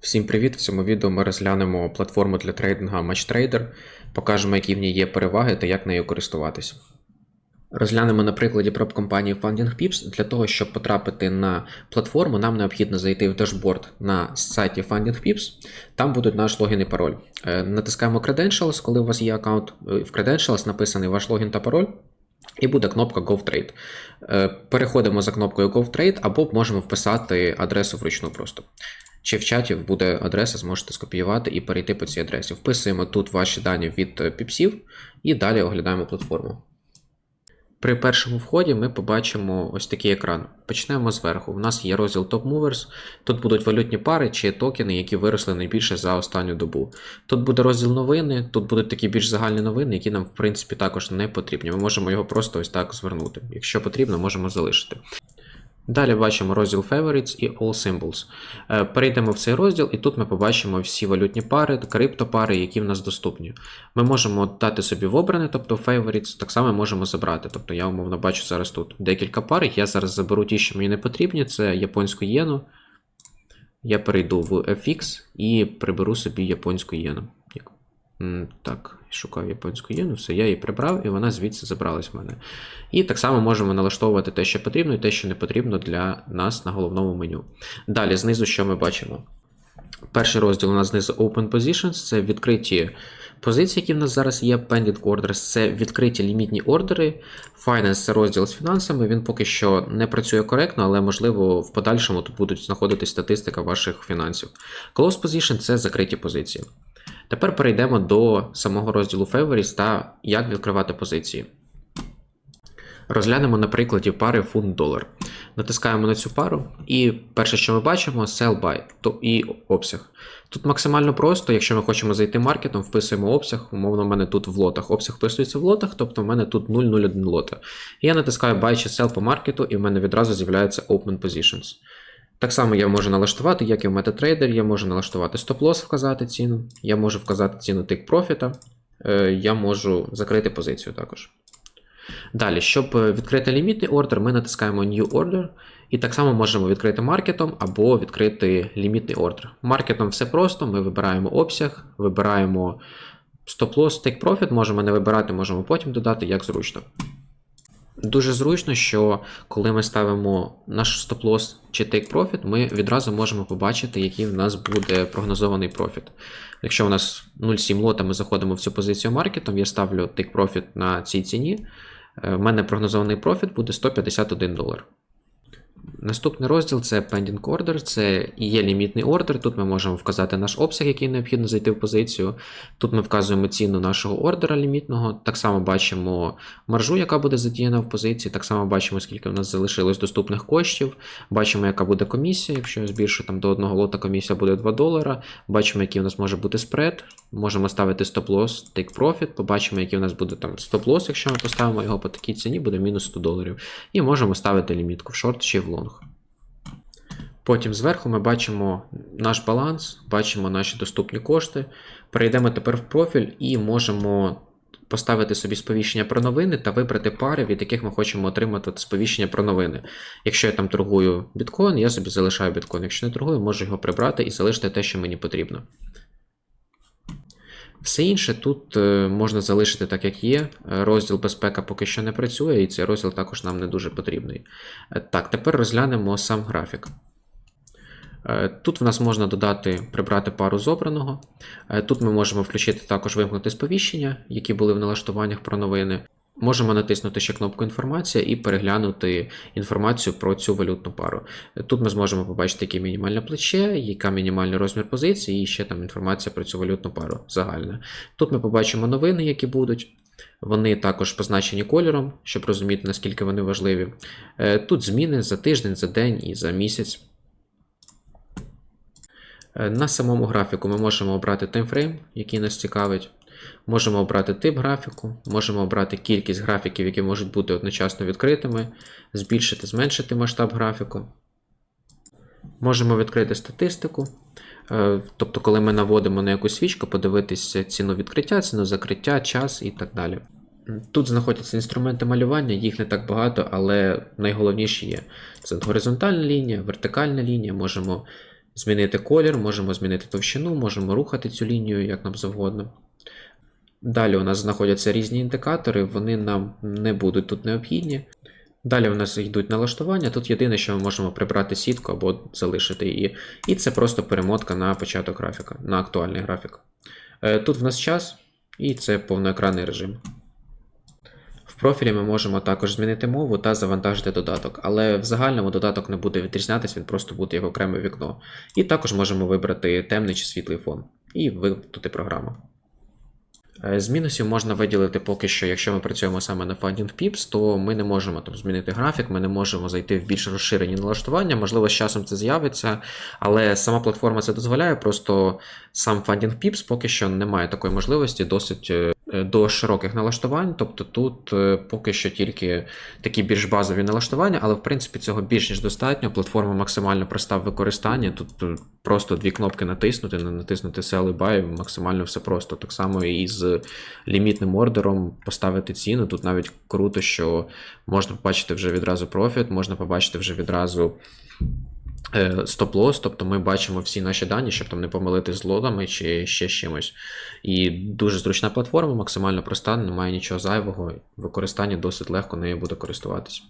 Всім привіт! В цьому відео ми розглянемо платформу для трейдингу MatchTrader, покажемо, які в ній є переваги та як нею користуватися. Розглянемо на прикладі проб компанії Funding Pips. Для того, щоб потрапити на платформу, нам необхідно зайти в дашборд на сайті Funding Pips. Там будуть наш логін і пароль. Е, Натискаємо Credentials, коли у вас є аккаунт. Е, В Credentials написаний ваш логін та пароль. І буде кнопка GoVTrade. Е, Переходимо за кнопкою GoVTrade або можемо вписати адресу вручну просто. Чи в чаті буде адреса, зможете скопіювати і перейти по цій адресі. Вписуємо тут ваші дані від е, піпсів і далі оглядаємо платформу. При першому вході ми побачимо ось такий екран. Почнемо зверху. У нас є розділ Top Movers. Тут будуть валютні пари чи токени, які виросли найбільше за останню добу. Тут буде розділ новини, тут будуть такі більш загальні новини, які нам, в принципі, також не потрібні. Ми можемо його просто ось так звернути. Якщо потрібно, можемо залишити. Далі бачимо розділ Favorites і All Symbols. Е, Перейдемо в цей розділ, і тут ми побачимо всі валютні пари, криптопари, які в нас доступні. Ми можемо дати собі в обране, тобто Favorites, так само можемо забрати. Тобто я умовно бачу зараз тут декілька пар. Я зараз заберу ті, що мені не потрібні, це японську єну. Я перейду в FX і приберу собі японську єну. Так, шукав японську єну, все, я її прибрав, і вона звідси забралась в мене. І так само можемо налаштовувати те, що потрібно, і те, що не потрібно для нас на головному меню. Далі, знизу, що ми бачимо? Перший розділ у нас знизу Open Positions, це відкриті позиції, які в нас зараз є. Pending Orders це відкриті лімітні ордери. Finance це розділ з фінансами. Він поки що не працює коректно, але можливо в подальшому тут будуть знаходитись статистика ваших фінансів. Close Position це закриті позиції. Тепер перейдемо до самого розділу Favorites та як відкривати позиції. Розглянемо на прикладі пари фунт-долар. Натискаємо на цю пару, і перше, що ми бачимо, sell buy то і обсяг. Тут максимально просто, якщо ми хочемо зайти маркетом, вписуємо обсяг. Умовно, в мене тут в лотах. Обсяг вписується в лотах, тобто в мене тут 0,01 лота. І я натискаю buy чи sell по маркету, і в мене відразу з'являється open positions. Так само я можу налаштувати, як і в MetaTrader, я можу налаштувати стоп-лосс, вказати ціну, я можу вказати ціну take профіта, е, я можу закрити позицію також. Далі, щоб е, відкрити лімітний ордер, ми натискаємо New Order, і так само можемо відкрити маркетом або відкрити лімітний ордер. Маркетом все просто, ми вибираємо обсяг, вибираємо стоп-лосс, take profit, можемо не вибирати, можемо потім додати, як зручно. Дуже зручно, що коли ми ставимо наш стоп-лосс чи take profit, ми відразу можемо побачити, який в нас буде прогнозований профіт. Якщо у нас 0,7 лота, ми заходимо в цю позицію маркетом, я ставлю take profit на цій ціні. е, В мене прогнозований профіт буде 151 долар. Наступний розділ це Pending Order, це і є лімітний ордер. Тут ми можемо вказати наш обсяг, який необхідно зайти в позицію. Тут ми вказуємо ціну нашого ордера лімітного. Так само бачимо маржу, яка буде задіяна в позиції. Так само бачимо, скільки в нас залишилось доступних коштів. Бачимо, яка буде комісія. Якщо я збільшу там до одного лота, комісія буде 2 долара. Бачимо, який у нас може бути спред. Можемо ставити стоп-лосс, take profit. Побачимо, який у нас буде там стоп-лосс, якщо ми поставимо його по такій ціні, буде мінус 100 доларів. І можемо ставити лімітку в шорт чи в лонг. Потім зверху ми бачимо наш баланс, бачимо наші доступні кошти. Перейдемо тепер в профіль і можемо поставити собі сповіщення про новини та вибрати пари, від яких ми хочемо отримати сповіщення про новини. Якщо я там торгую біткоін, я собі залишаю біткоін. Якщо не торгую, можу його прибрати і залишити те, що мені потрібно. Все інше тут е, можна залишити так, як є. Е, Розділ безпека поки що не працює, і цей розділ також нам не дуже потрібний. Е, Так, тепер розглянемо сам графік. Тут в нас можна додати, прибрати пару з обраного. Тут ми можемо включити також вимкнути сповіщення, які були в налаштуваннях про новини. Можемо натиснути ще кнопку інформація і переглянути інформацію про цю валютну пару. Тут ми зможемо побачити, яке мінімальне плече, яка мінімальний розмір позиції, і ще там інформація про цю валютну пару загальна. Тут ми побачимо новини, які будуть. Вони також позначені кольором, щоб розуміти, наскільки вони важливі. Е, Тут зміни за тиждень, за день і за місяць. Е, На самому графіку ми можемо обрати таймфрейм, який нас цікавить. Можемо обрати тип графіку, можемо обрати кількість графіків, які можуть бути одночасно відкритими, збільшити, зменшити масштаб графіку. Можемо відкрити статистику. Е, Тобто, коли ми наводимо на якусь свічку, подивитися ціну відкриття, ціну закриття, час і так далі. Тут знаходяться інструменти малювання, їх не так багато, але найголовніші є. Це горизонтальна лінія, вертикальна лінія, можемо змінити колір, можемо змінити товщину, можемо рухати цю лінію як нам завгодно. Далі у нас знаходяться різні індикатори, вони нам не будуть тут необхідні. Далі у нас йдуть налаштування. Тут єдине, що ми можемо прибрати сітку або залишити її. І це просто перемотка на початок графіка, на актуальний графік. Е, Тут в нас час, і це повноекранний режим. В профілі ми можемо також змінити мову та завантажити додаток, але в загальному додаток не буде відрізнятися, він просто буде як окреме вікно. І також можемо вибрати темний чи світлий фон і вимкнути програму. Е, З мінусів можна виділити поки що, якщо ми працюємо саме на Finding Pips, то ми не можемо там змінити графік, ми не можемо зайти в більш розширені налаштування. Можливо, з часом це з'явиться, але сама платформа це дозволяє. Просто сам Finding Pips поки що не має такої можливості досить е, до широких налаштувань. Тобто тут е, поки що тільки такі більш базові налаштування, але в принципі цього більш ніж достатньо. Платформа максимально проста в використанні. Тут е, просто дві кнопки натиснути, натиснути Sell і Buy, максимально все просто. Так само і з лімітним ордером поставити ціну. Тут навіть круто, що можна побачити вже відразу профіт, можна побачити вже відразу. Е, Стоп-лос, тобто ми бачимо всі наші дані, щоб там не помилити з лодами чи ще чимось. І дуже зручна платформа, максимально проста, немає нічого зайвого. використання досить легко нею буде користуватися.